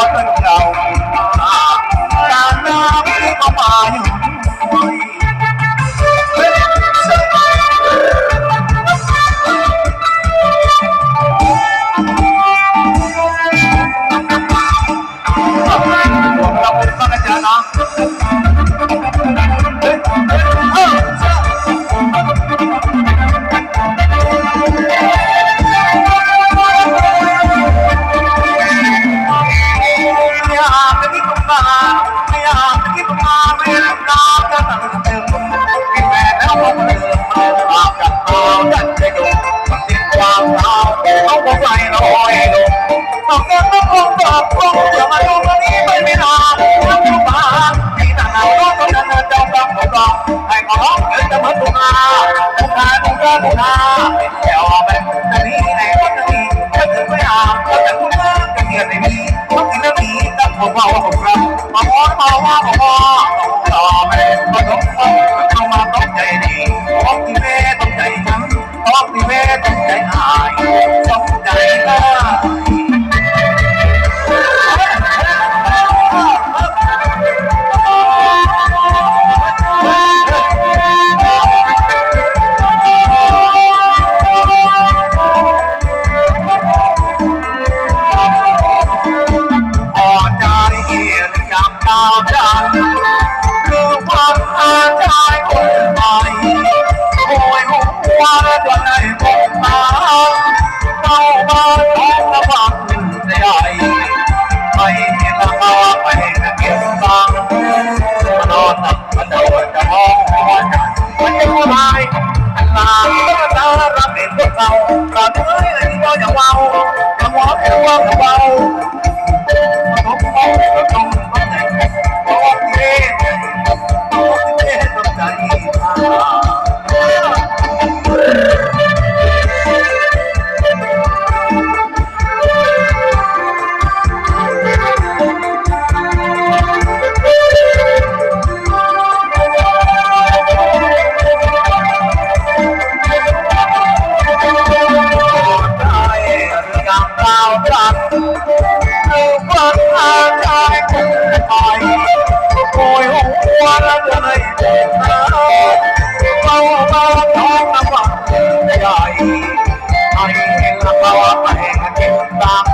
பார்த்தாங்க Oh, oh, oh, oh, oh. ไปโอยหัวละเลยเด็กนะเข้ามาท้องน้ำหวาใหญ่ไอ้เหินละเขาไปเก็บตัง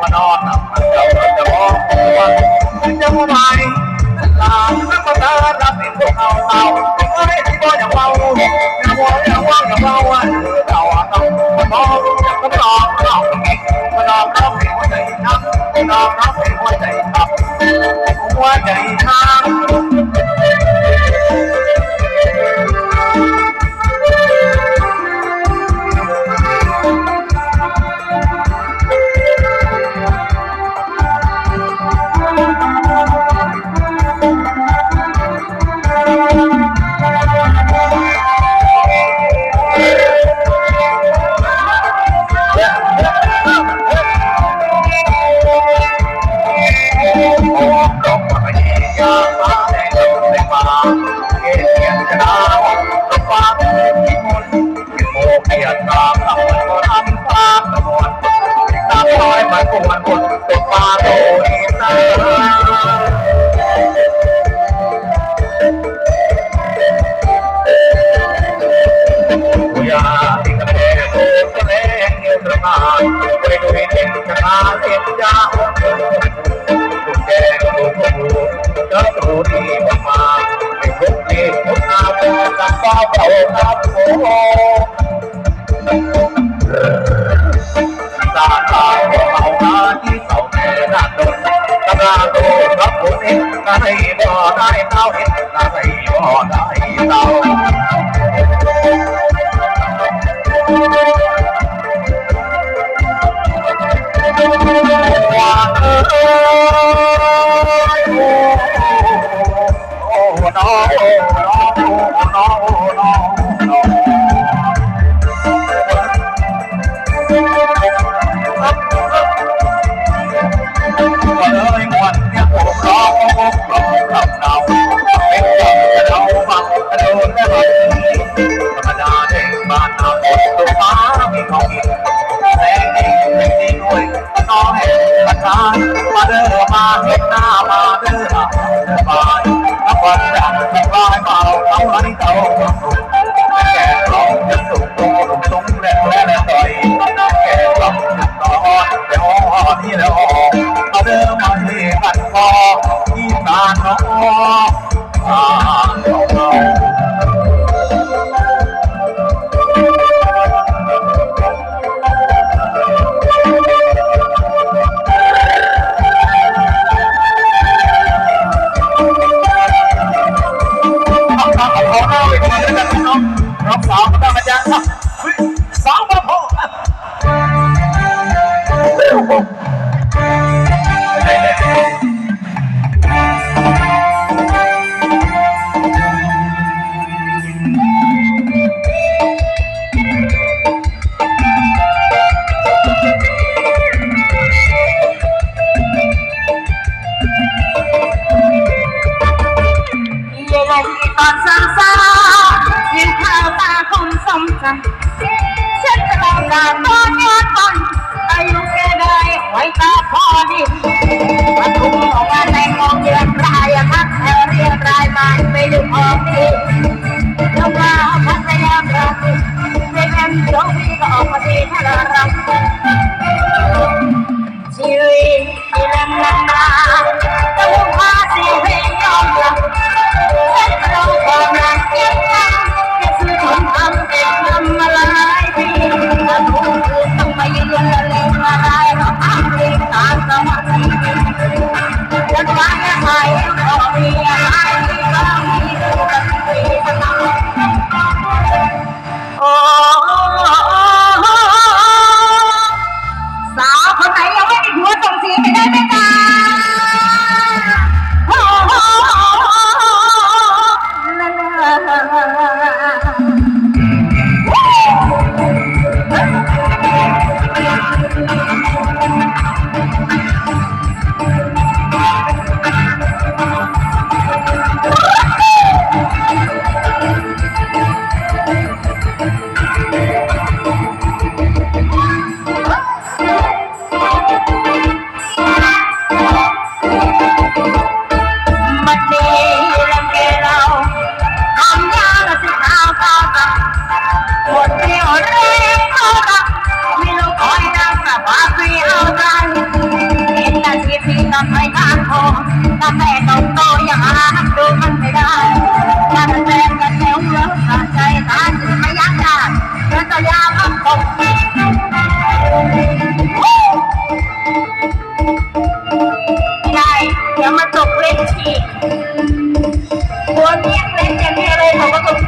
มานอนน้ำมันจะจะบอกว่าจะไปลาแล้วก็ตาลับเป็นพวกเอาเอาไม่ก็อย่าเบาอย่าเบาอย่าเบาอย่าเบา koi koi tin kana tin ja Kuke ko ko ta to ni mama ai ko ni ko na ko ta pa pa o ta ko Ta ta ko au na ti tau ne na do Ta ga do ta ko ni na hai bo dai tao ni na hai bo dai tao Hoàng ơi Oh no, no, no, no, no. Quan ơi quan tiếng cuộc đó có một lòng lòng nào Bên trong cái đau bằng cái đôi cái bằng Mà đã đến bàn nào một tôi phá vì không hiểu Sẽ อนเก่าแก่ลองจะสุกโตลงสงและและและต่อยแก่ลองจะต่ออนแต่หอนที่แล้วเอาเดิมมาให้บัดคอที่ตาหนอตาหนอ ก็ มาไม่ดูออกดีแล้วมาพัทยามรักเรียนกันโจวีก็ออกมาดีน่ารักชีวิตที่เล่นนานๆต้องพาสีเพลงยอมรับฉันเราความรักยังยังแค่ซื้อของทำเป็นทำมาลา นำไปทางโคงตั้งแต่ตกโตอย่างหาดูมันไม่ได้ตั้งแต่กัเลี้ยวเมื่อขาดใจตาจึงไม่ยากยานเดินตัวยาวพับตกได้เดี๋ยวมาตกเล่นฉีกหัวเนี้ยเล่นเต็มที่เลยผมก็ตก